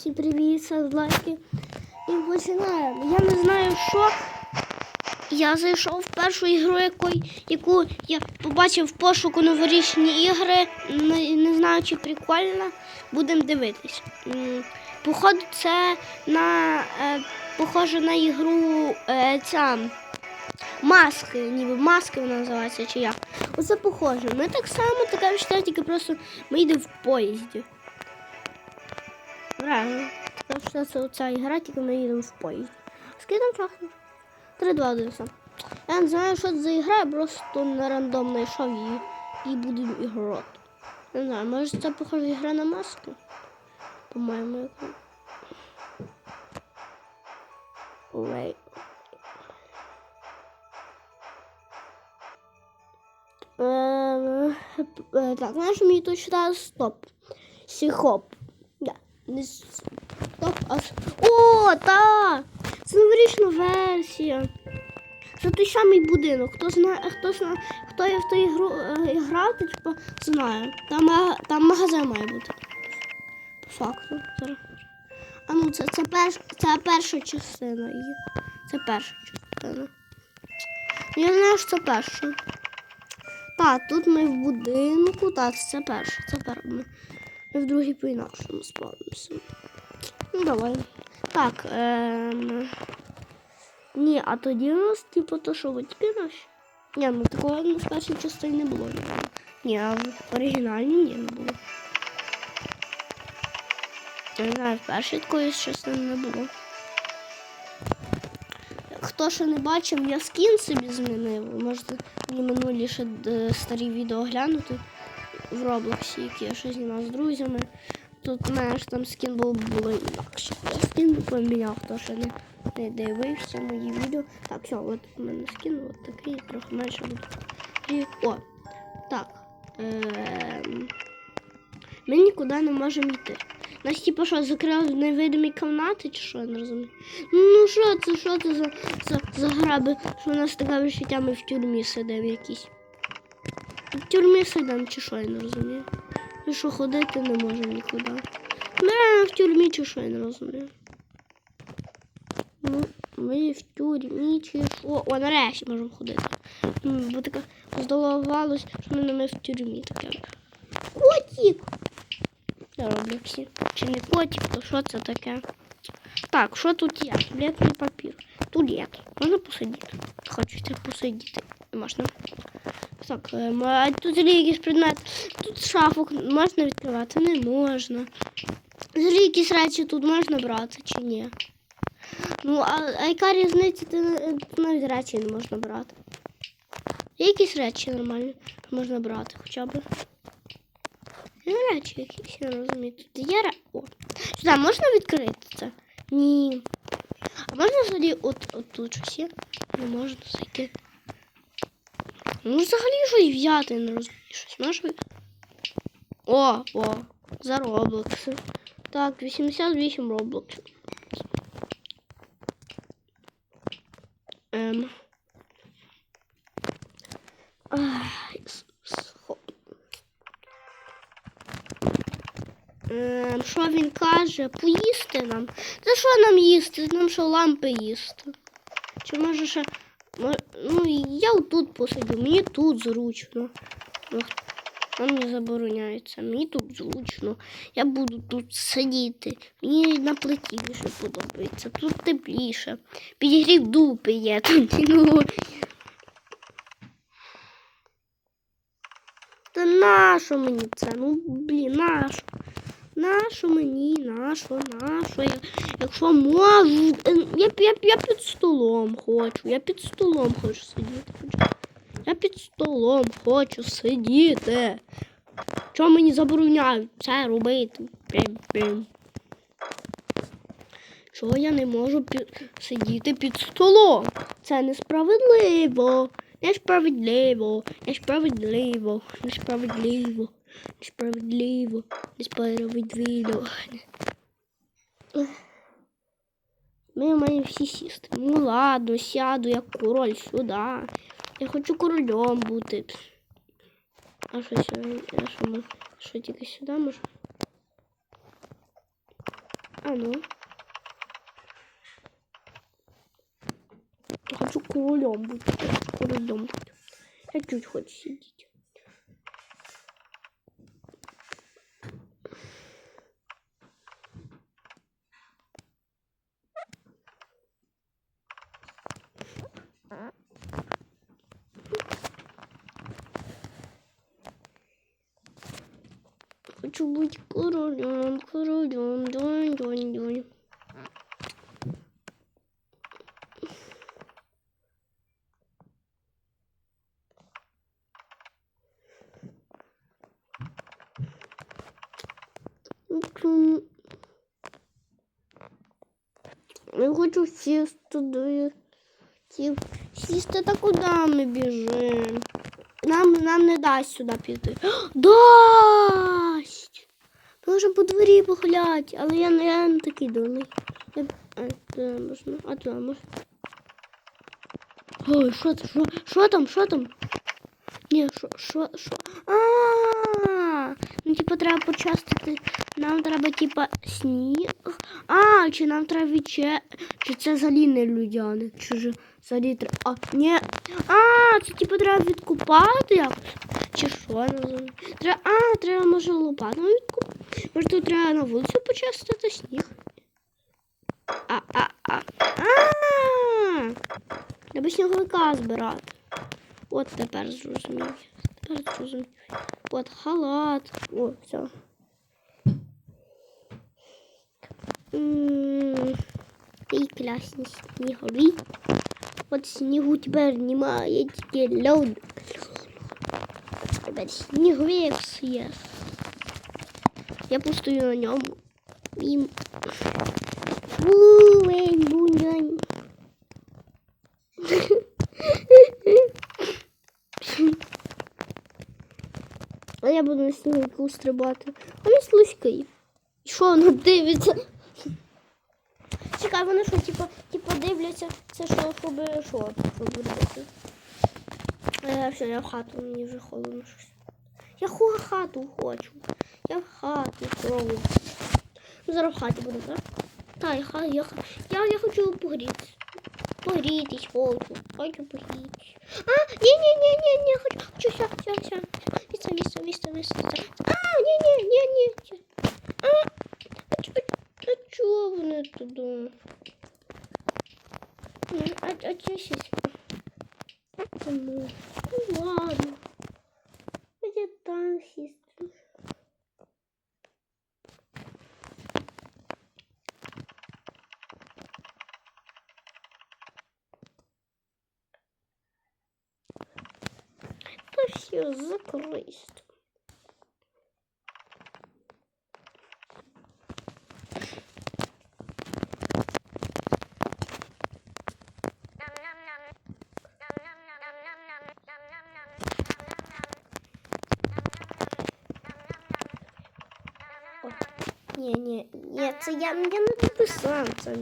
Всім привіт, ставте лайки. І починаємо. Я не знаю, що. Я зайшов в першу ігру, яку, я побачив в пошуку новорічні ігри. Не, не знаю, чи прикольно. Будемо дивитись. Походу, це на е, похоже на ігру е, ця маски, ніби маски вона називається чи як. Оце похоже. Ми так само така вчителя, тільки просто ми йдемо в поїзді. Реально. Це оця ігра, тільки ми їдемо в поїзді. Скільки там часу? 3 2 1. Я не знаю, що це за ігра, я просто на рандом знайшов її і буду іграти. Не знаю, може це похоже ігра на маску? По-моєму, яка. Wait. Ем, е, Так, знаєш, мені тут читає стоп. Сіхоп. Не стоп, а О, та! Це новорічна версія. Це той самий будинок. Хто знає, хто знає, хто я в ту ігру е, грав, то типу, знає. Там, там магазин має бути. По факту. А ну, це, це, перш, це перша частина її. Це перша частина. Я знаю, що це перша. Так, тут ми в будинку. Так, це перше. Це перше. В другій по-інакшому справимося. Ну, давай. Так. Ем... Ні, а тоді у нас, типу, то що батьки наші? Ні, ну такого в першій частині не було. Ні, а в оригінальній ні, не було. Я не знаю, в першій такої частини не було. Хто ще не бачив, я скін собі змінив. Можете мені минулі ще е, старі відео глянути в Роблоксі, які я ще знімав з друзями. Тут знаєш, там скін був було інакше. Я скін поміняв, хто ще не, не дивився мої відео. Так, все, от у мене скін от такий, трохи менше буде. І, о, так. Ем, ми нікуди не можемо йти. Нас типу що, закрили в невидимі кімнати чи що, я не розумію. Ну що це, що це за, за, за граби, що у нас таке відчуття, ми в тюрмі сидимо якісь. В тюрмі сидимо чи що, я не розумію. Ми що ходити не можемо нікуди. Ми реально в тюрмі чи що, я не розумію. Ну, ми в тюрмі чи що. О, нарешті можемо ходити. Бо таке здавалось, що ми не в тюрмі таке. Котик! Я роблю всі. Чи не котик, то що це таке? Так, що тут є? Туалетний папір. Туалет. Можна посидіти? Хочеться посидіти. Можна. Так, ем, а тут якийсь предмет. Тут шафок можна відкривати? Не можна. Взагалі якісь речі тут можна брати чи ні? Ну, а, а яка різниця, ти е, навіть речі не можна брати. Якісь речі нормальні можна брати хоча б. Є речі якісь, я не розумію. Тут є ре... О. Сюди можна відкрити це? Ні. А можна взагалі от, от тут щось є? Не можна зайти. Ну взагалі щось взяти, не розумію. Щось можеш від... О, о, за Роблокси. Так, 88 Роблоксів. Ем. Ай, с- Ем, що він каже? Поїсти нам? Та що нам їсти? Нам що лампи їсти? Чи може ще. Ну, я тут посидю, мені тут зручно. Нам не забороняється, мені тут зручно. Я буду тут сидіти. Мені на плиті більше подобається. Тут тепліше. Підігрів дупи є тут. Ну. Та нащо мені це? Ну, блін, нащо? Нащо мені, нащо, нащо? Якщо можу, е, я, я, я під столом хочу, я під столом хочу сидіти. Я під столом хочу сидіти. Чого мені забороняють це робити? Блін. Чого я не можу під... сидіти під столом? Це несправедливо. Несправедливо, несправедливо, несправедливо, несправедливо, несправедливо. Ми маємо всі сісти. Ну ладно, сяду як король сюди. Я хочу королем бути. А що сьогодні? А що ми? Що тільки сюди можна? А ну. Я хочу королем хочу королем быть. Я чуть хочу сидеть. Хочу быть королем, королем, донь, донь, донь. Я хочу сісти туди. Сів- Сісти, та куди ми біжимо? Нам, нам не дасть сюди піти. Дасть! Ми можемо по дворі погуляти, але я, я не такий дурний. Я, а, туди можна, а туди можна. Ой, що це? Що, що там? Що там? Ні, що, що, що? А, ну типу треба почастити. Нам треба, типа, сніг. А, чи нам треба відче... Чи це взагалі не людяни? Чи ж взагалі треба. А, ні. А, це типу треба відкупати якось. Чи що? Треба... А, треба може лопатою відкупати. Може тут треба на вулицю почистити сніг. А, а, а. А! Треба сніговика збирати. От тепер зрозумів. Тепер зрозумів. От халат. О, все. Класний сніговий. От снігу тепер немає, тільки льод. Тепер сніговик є. Я пустую на ньому. І... Бувень, бунянь. А я буду на сніговику стрибати. Він слизький. Що воно дивиться? Чекай, вони що, типу, типу дивляться, це що, щоб що, щоб робити. Е, все, я в хату, мені вже холодно щось. Я ху- хату хочу. Я в хату хочу. Ну, зараз в хаті буду, так? Так, я, я, я, я хочу погрітися. Погрітись, хочу. Хочу погрітись. А, ні, ні, ні, ні, ні, хочу, хочу, все, все, все. Місце, місце, місце, місце. А, ні, ні, ні, ні. а чого вони туди? Ну, А, а чого щось? Ну, ну ладно. Я там сісти. Та все, закройся. Ні, ні, ні, це я, я не дописав, це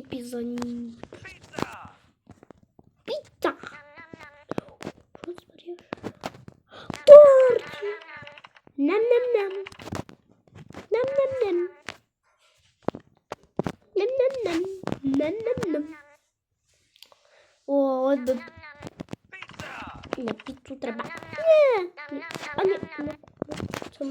Ну, біні піза, ні. Pizza! Піца. Господи. Торт. Нам-нам-нам. Нам-нам-нам. Нам-нам-нам. Нам-нам-нам. О, от би Pizza! на піцу треба. Ні. ні. А ні, ні. Це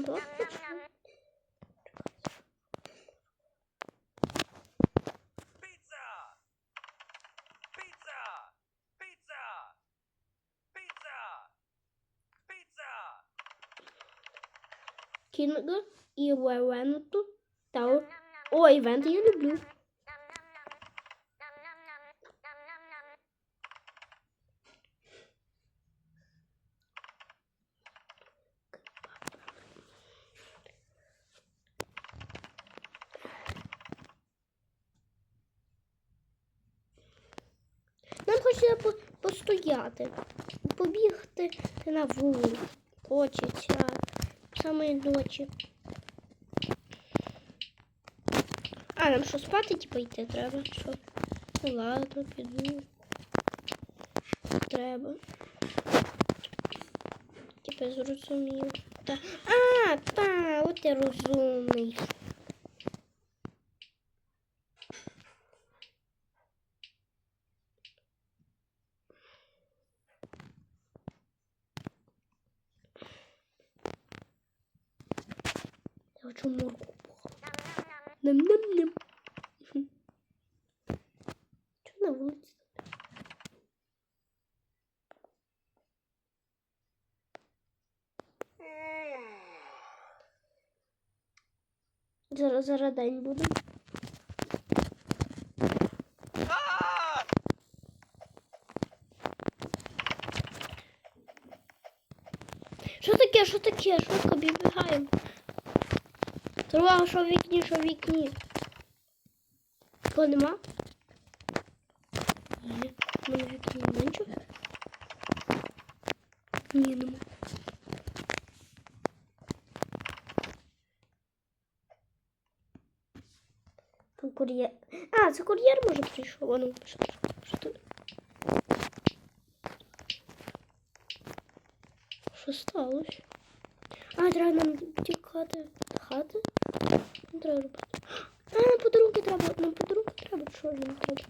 івенти я люблю. Нам хочеться по постояти, побігти на вулицю, хочеться самої ночі. А, нам що спати типу йти треба? Що? Ну ладно, піду. Треба. Типа зрозумів. Та. А, та, от я розумний. Я хочу морку. Ням-ням-ням. Чого на вулиці? Зараз зараз день буде. Ah! Що таке? Що таке? Швидко бігаємо. Тривога, що в вікні, що в вікні. Кого нема? В мене вікні нічого. Ні, нема. Кур'єр. А, це кур'єр може прийшов. А ну, що, сталося? А, треба нам тікати. Хати? Не треба робити. А, нам подарунки треба. Нам подарунки треба. Що нам треба?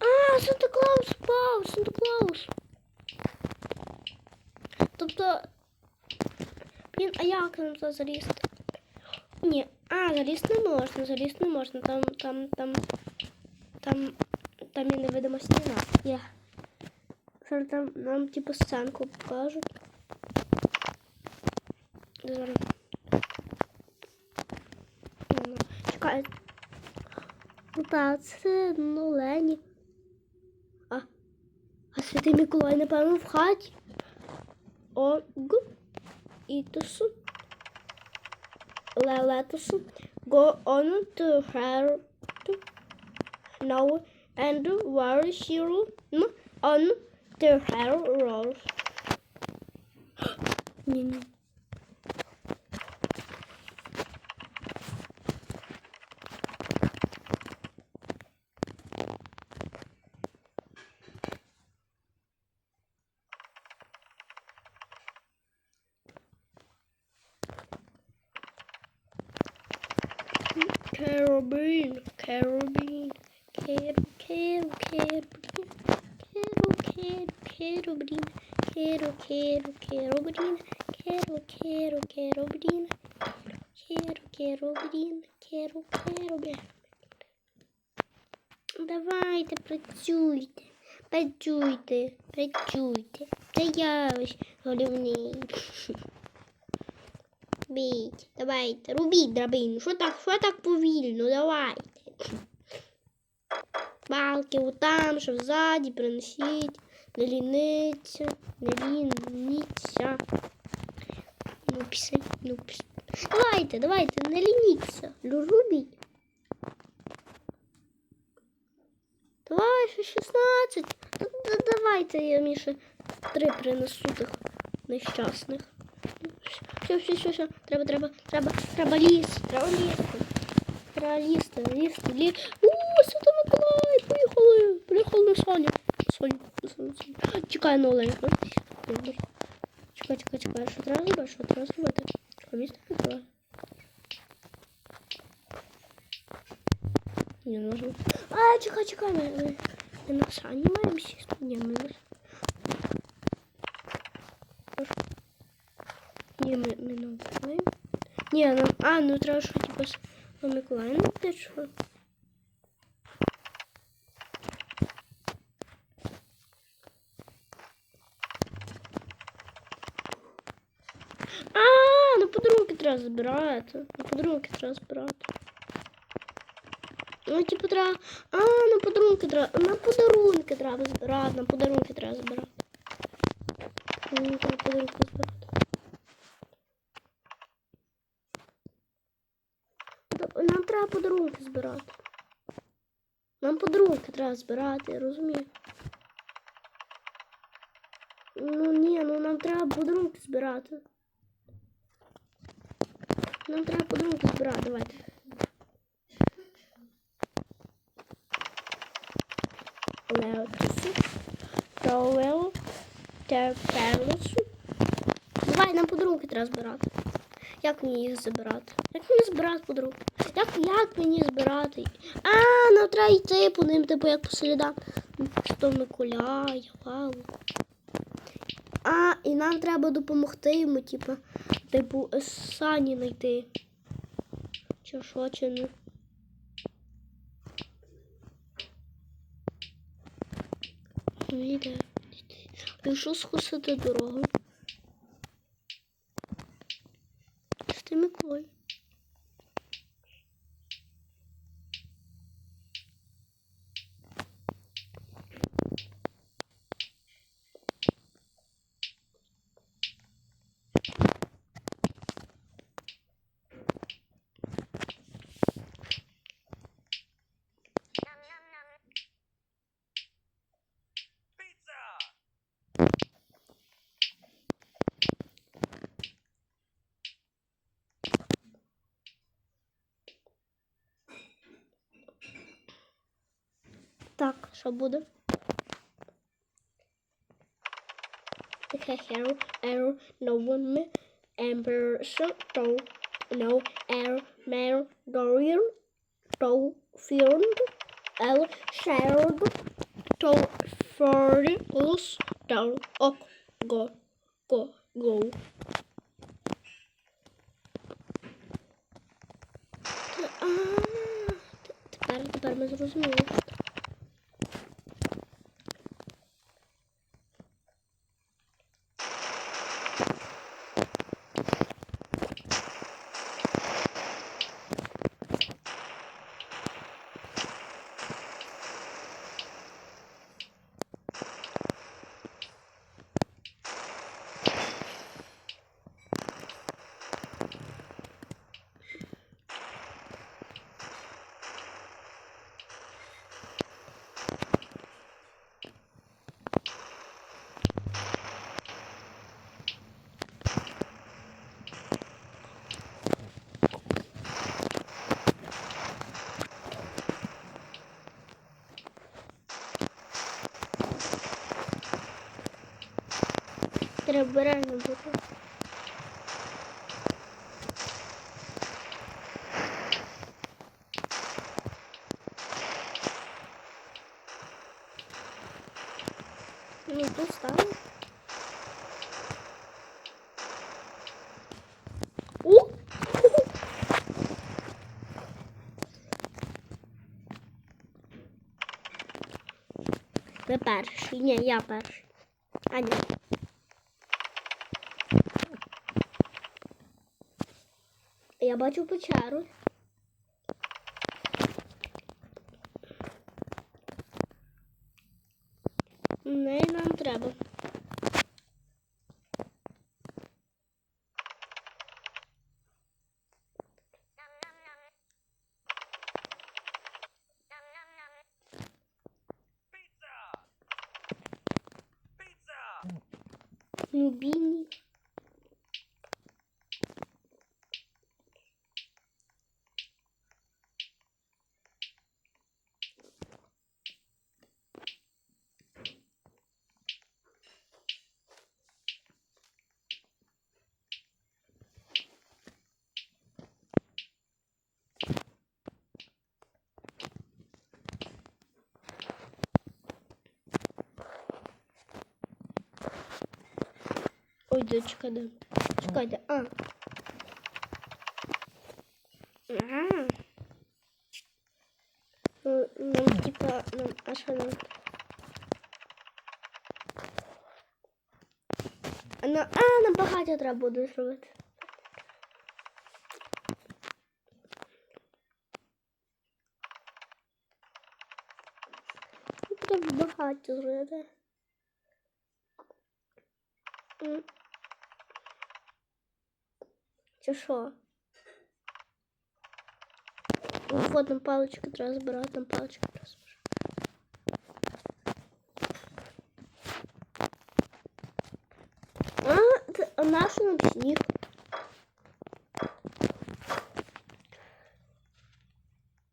А, Санта Клаус впав! Санта Клаус! Тобто. Блін, а як нам це залізти? Ні, а, залізти не можна, залізти не можна. Там, там, там, там, там є невидима стіна. Є. Зараз там нам типу сценку покажуть. Зараз. Чекай. Ну так, це ну Лені. А, а святий Миколай, напевно, в хаті. О, гу. Ітусу. Levitation. Go on to her now and where she on the her role. rose. Ні-ні. Caribbean, Caribbean, Carib, Carib, Caribbean, Carib, Carib, Caribbean, Carib, Carib, Caribbean, Carib, Carib, Caribbean, Carib, Caribbean, Carib, Caribbean. Давайте, працюйте, працюйте, працюйте. Це я ваш головний. Біть, давайте, рубіть драбину. Що так, що так повільно? Давайте. Балки отам, що ззаді, принесіть. Не ліниться, не лініться. Ну, піси, ну, піси. Давайте, давайте, не лініться. Лю- Рубіть. Давай, ще 16. Та- та Давайте я Міше три принесу тих нещасних. Все, все, все, все. Треба, треба, треба, треба лізти, треба лізти. Треба лізти, лізти, лізти. У, Свято Миколай, поїхали. Поїхали на Соні. Соні, на Соні, Соні. Чекай на Оленька. Чекай, чекай, чекай. Що треба зробити? Що треба зробити? Чекай, місце Миколай. Ні, не можна. А, чекай, чекай, ми, ми, ми на Сані маємо сісти. Ні, ми на Ні, ми, ми не. Ні, нам. А, ну треба що типу з не те, що. А, ну подарунки треба збирати. На подарунки треба збирати. Ну, типу, треба. А, на подарунки треба. На подарунки треба збирати. На подарунки треба збирати. Ну, подарунки збирати. Т- Нам треба подарунки збирати. Нам подарунки треба збирати, я розумію. Ну ні, ну нам треба подарунки збирати. Нам треба подарунки збирати, давайте. Леотусу, Роуелу, Терперлосу. Давай, нам подарунки треба збирати. Як мені їх збирати? Як мені збирати подарунки? Як, як мені збирати? А, нам треба йти по ним, типу, як по слідам. Що Миколяя, вау. А, і нам треба допомогти йому, типу, типу, сані знайти. Чи що, чи не. Іде. Якщо скусити дорогу. що буде? Таке hero, error, no one me, amberson, to, no, error, mer, dorian, to, fiond, el, shared, to, furry, us, down, ok, go, go, go. А, тепер, тепер ми зрозуміли. Треба реально бути. Ну, тут стало. О! Ви перший. Ні, я перший. А ні. Я бачу печеру. Ой, чекайте. Чекайте. А. А. Ну, Нам типа, нам, а що нам? А, на, нам багаття треба буде зробити. Треба зробити. Чи що? Ну, Вот там палички треба збирати, там палички треба збирати. наш нам сніг.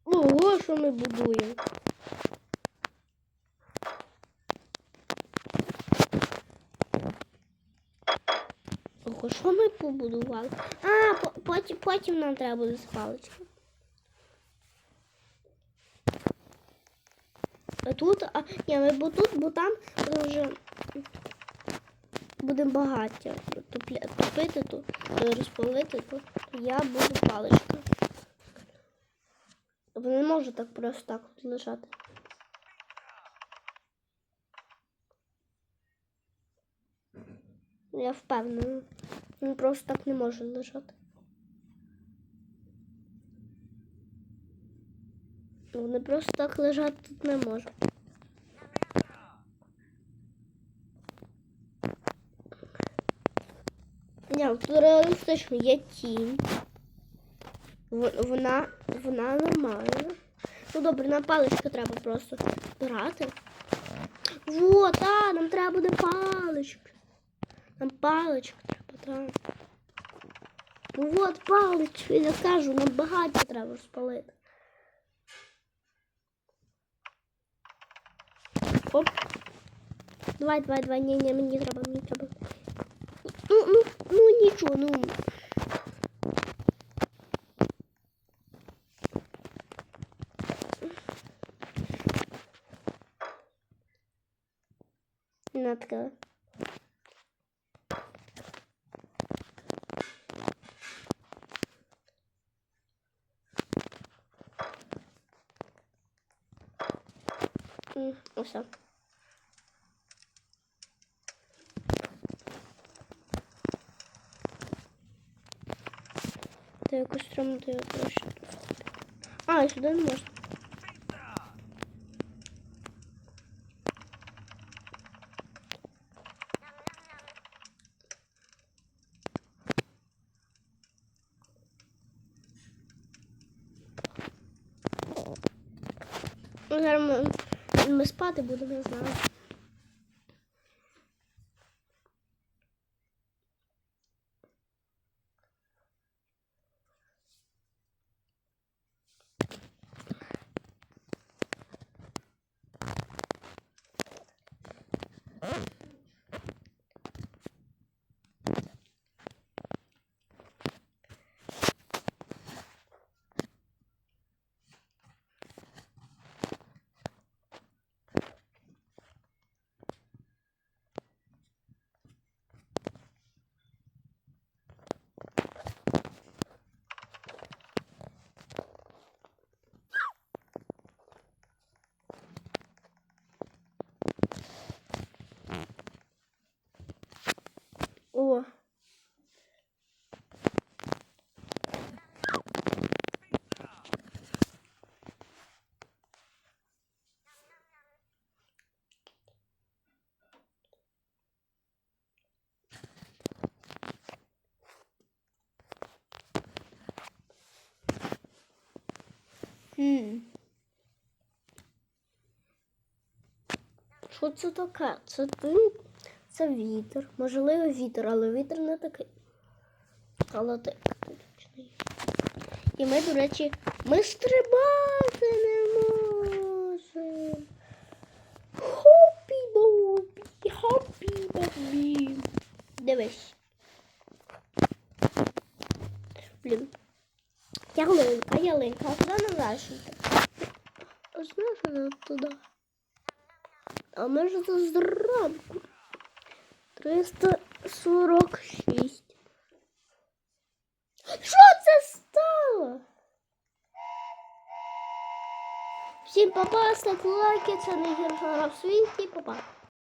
Ого, що ми будуємо. Ого, що ми побудували? А, потім, потім нам треба буде з палички. А тут, а, ні, ми бо тут, бо там вже будемо багаття топити тут, е, розпалити тут. Я буду паличка. Бо не можу так просто так от лежати. Я впевнена. Він просто так не може лежати. Вони просто так лежати тут не можуть. Ні, тут реалістично є тінь. Вона, вона нормальна. Ну добре, нам паличку треба просто брати. Вот, а, нам треба буде паличка. Нам паличка треба, так. Ну от паличка, я кажу, нам багато треба спалити. Оп. Давай, давай, давай, ні, ні, мені треба, мені треба. Ну, ну, ну нічого, ну. Не таке. М, Все. Та якось стрімно то я краще. А, ми, спати будемо, я знаю. О. Хм. Що це таке? Це ти? Це вітер. Можливо, вітер, але вітер не такий. Але точний. І ми, до речі, ми стрибати не можемо. Хопі бобі, хопі бобі. Дивись. Блін. Ялинка, ялинка, а куди нам далі? А знаєш, вона туди. А ми ж тут зранку. 346. Що це стало? Всім папа, ставте лайки, це найгірша гра в світі, папа.